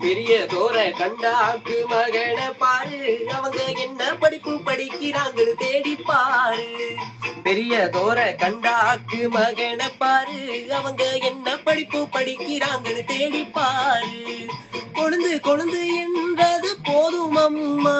பெரிய தோர கண்டாக்கு மகன பாரு. அவங்க என்ன படிப்பு படிக்கிறாங்க தேடி பாரு. பெரிய தோர கண்டாக்கு மகன பாரு. அவங்க என்ன படிப்பு படிக்கிறாங்கன்னு தேடி பாரு. கொழுந்து கொழுந்து என்றது போதும் அம்மா.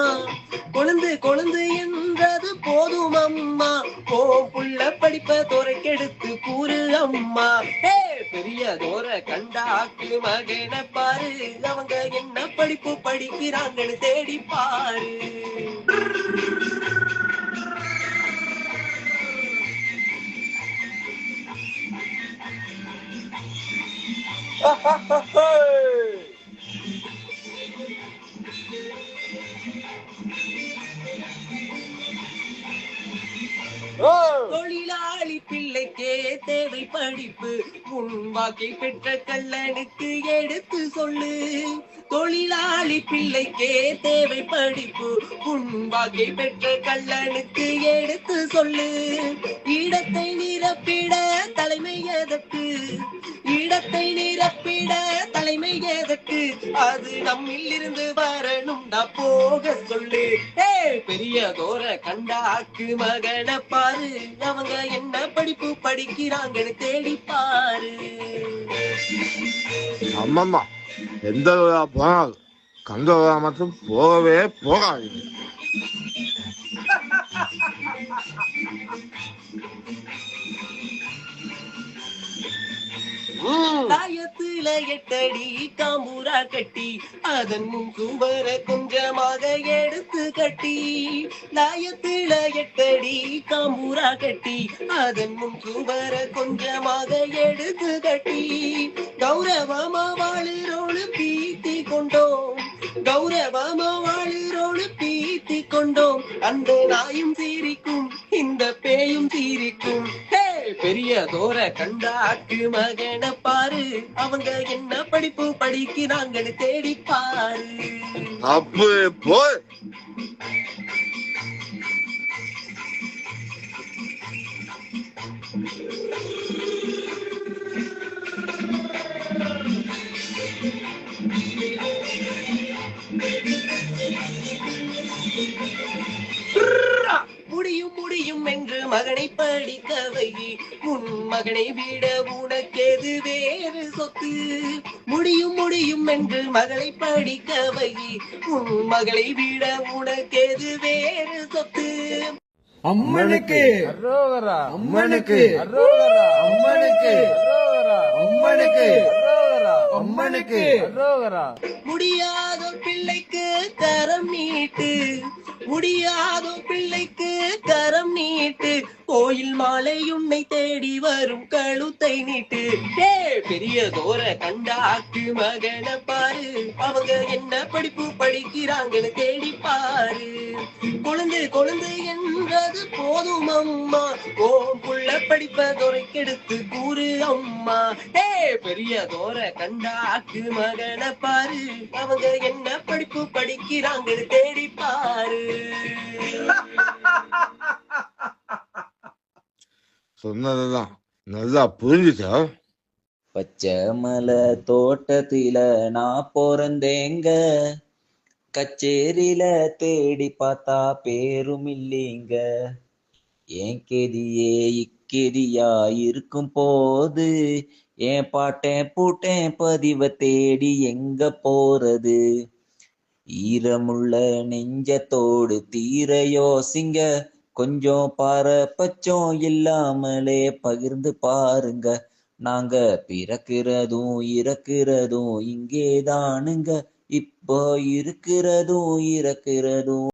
கொழுந்து கொழுந்து என்றது போதும் அம்மா. ஓ புள்ள படிப்ப துறைக்கெடுத்து கூறு அம்மா. ஹே பெரிய தோர கண்டாக்கு மகன பாரு. அவங்க என்ன படிப்பு படிக்கிறாங்கன்னு தேடி பாரு. தொழிலாளி பிள்ளைக்கே தேவை படிப்பு. முன்வாக்கை பெற்ற கல்லனுக்கு எடுத்து சொல்லு. தொழிலாளி பிள்ளைக்கே தேவை படிப்பு. முன்வாக்கை பெற்ற கல்லனுக்கு எடுத்து சொல்லு. இடத்தை நிரப்பிட தலைமை எதற்கு? இடத்தை நிரப்பிட தலைமை எதற்கு அது நம்மில் இருந்து வரணும்டா போக சொல்லு. ஏ பெரிய தோர கண்டாக்கு மகன பாரு. அவங்க என்ன படிப்பு படிக்கிறாங்கன்னு தேடி பாரு. அம்மம்மா எந்த விழா போனால் கந்த விழா மட்டும் போகவே போகாது காயத்துல எட்டடி காம்பூரா கட்டி அதன் கும்பர கொஞ்சமாக எடுத்து கட்டி. தாயத்துல எட்டடி காம்பூரா கட்டி அதன் கும்பர கொஞ்சமாக எடுத்து கட்டி. கௌரவமா வாழுறோடு பீத்தி கொண்டோம் கௌரவமா வாழுறோடு பீத்தி கொண்டோம். அந்த நாயும் சீரிக்கும் இந்த பேயும் சீரிக்கும். பெரிய தோர கண்டாக்கு மகன பாரு அவங்க என்ன படிப்பு படிக்கிறாங்கன்னு தேடி பாரு அப்போ போ Thank you. மகனை படிக்க வை முன் மகனை விட உனக்கெது வேறு சொத்து? முடியும் முடியும் என்று மகளை படிக்க வை உன் மகளை விட உனக்கெது வேறு சொத்து? அம்மனுக்கு. அரோகரா. அம்மனுக்கு. அரோகரா. அம்மனுக்கு. அரோகரா. அம்மனுக்கு. அரோகரா. அம்மனுக்கு. அரோகரா. முடியாத பிள்ளைக்கு கரம் நீட்டு. முடியாத பிள்ளைக்கு கோயில் மாலை உன்னை தேடி வரும் கழுத்தை நீட்டு. ஏ பெரிய தோர கண்டாக்கு மகன பாரு. அவங்க என்ன படிப்பு படிக்கிறாங்கன்னு தேடி பாரு. கொழுந்து கொழுந்து என்றது போதும் அம்மா. ஓம் புள்ள படிப்ப துறைக்கெடுத்து கூறு அம்மா. ஏ பெரிய தோர கண்டாக்கு மகன பாரு. அவங்க என்ன படிப்பு படிக்கிறாங்கன்னு தேடி பாரு. சொன்னதுதான். நல்லா புரிஞ்சுச்சா? பச்சை மலை தோட்டத்தில நான் பிறந்தேங்க. கச்சேரியில தேடி பார்த்தா பேரும் இல்லைங்க. ஏன் கெதியே இக்கெதியா இருக்கும் போது ஏன் பாட்டேன் பூட்டேன் பதிவ தேடி எங்க போறது? ஈரமுள்ள நெஞ்சத்தோடு தீர யோசிங்க. கொஞ்சம் பாரபட்சம் இல்லாமலே பகிர்ந்து பாருங்க. நாங்க பிறக்கிறதும் இறக்கிறதும் இங்கேதானுங்க. இப்போ இருக்கிறதும் இறக்கிறதும்